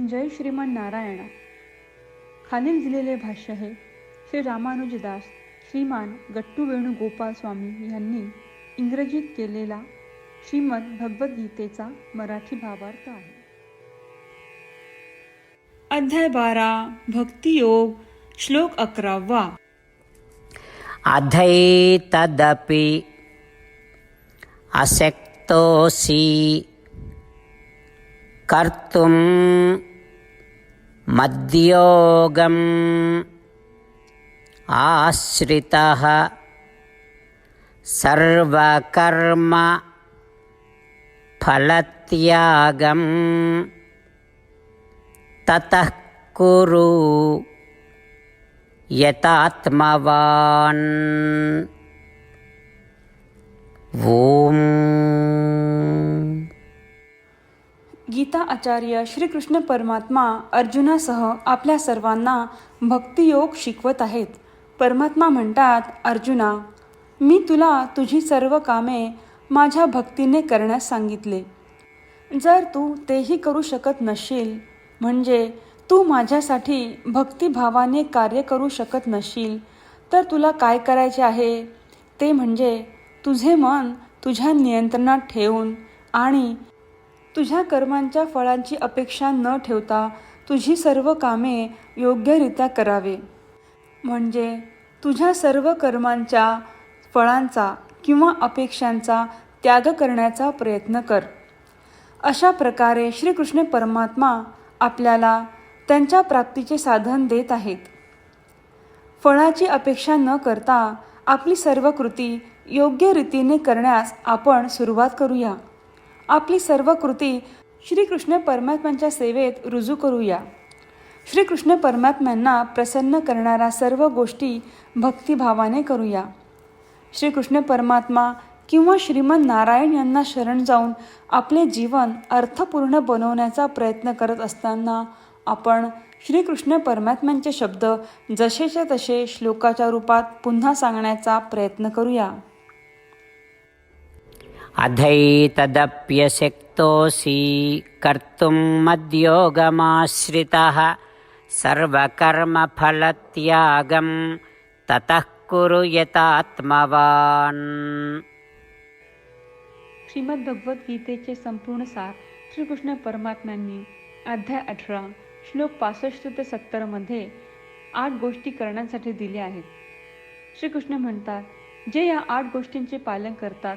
जय श्रीमान नारायणा. खालील दिलेले भाष्य हे श्री रामानुजदास श्रीमान गट्टू वेणुगोपाल स्वामी यांनी इंग्रजीत केलेला श्रीमद भगवद्गीतेचा मराठी भावार्थ आहे. अध्याय बारा भक्तियोग श्लोक अकरावा. अधैतदपि अशक्तोऽसि कर्तुं मद्योगम्। आश्रितः। सर्वकर्म फलत्यागं ततः कुरु यतात्मवान्। ॐ गीता आचार्य श्रीकृष्ण परमात्मा अर्जुनासह आपल्या सर्वांना भक्तियोग शिकवत आहेत. परमात्मा म्हणतात अर्जुना मी तुला तुझी सर्व कामे माझ्या भक्तीने करण्यास सांगितले. जर तू तेही करू शकत नसशील म्हणजे तू माझ्यासाठी भक्तिभावाने कार्य करू शकत नसशील तर तुला काय करायचे आहे? ते म्हणजे तुझे मन तुझ्या नियंत्रणात ठेवून आणि तुझ्या कर्मांच्या फळांची अपेक्षा न ठेवता तुझी सर्व कामे योग्यरित्या करावे. म्हणजे तुझ्या सर्व कर्मांच्या फळांचा किंवा अपेक्षांचा त्याग करण्याचा प्रयत्न कर. अशा प्रकारे श्रीकृष्ण परमात्मा आपल्याला त्यांच्या प्राप्तीचे साधन देत आहेत. फळाची अपेक्षा न करता आपली सर्व कृती योग्य रीतीने करण्यास आपण सुरुवात करूया. आपली सर्व कृती श्रीकृष्ण परमात्म्यांच्या सेवेत रुजू करूया. श्रीकृष्ण परमात्म्यांना प्रसन्न करणाऱ्या सर्व गोष्टी भक्तिभावाने करूया. श्रीकृष्ण परमात्मा किंवा श्रीमन नारायण यांना शरण जाऊन आपले जीवन अर्थपूर्ण बनवण्याचा प्रयत्न करत असताना आपण श्रीकृष्ण परमात्म्यांचे शब्द जसेच्या तसे श्लोकाच्या रूपात पुन्हा सांगण्याचा प्रयत्न करूया. अधैतदप्यशक्तोऽसि कर्तुं मद्योगमाश्रितः सर्वकर्मफलत्यागं ततः कुरु यतात्मवान्। श्रीमद्भगवद्गीतेचे संपूर्ण सार श्रीकृष्ण परमात्म्यांनी अध्याय अठरा श्लोक पासष्ट ते सत्तरमध्ये आठ गोष्टी करण्यासाठी दिल्या आहेत. श्रीकृष्ण म्हणतात जे या आठ गोष्टींचे पालन करतात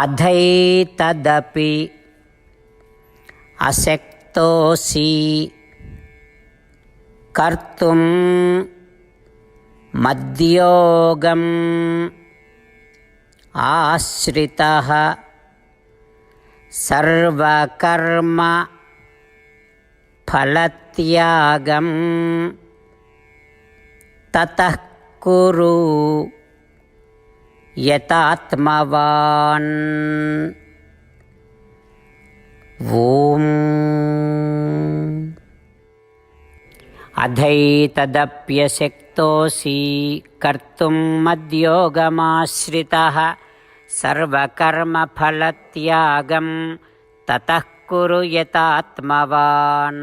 अधैतदपि अशक्तोऽसि कर्तुं मद्योगम् आश्रितः सर्वकर्म फलत्यागं ततः कुरु यतात्मवान् ॐ अधैतदप्यशक्तोऽसि कर्तुं मद्योगमाश्रितः सर्वकर्मफलत्यागं ततः कुरु यतात्मवान्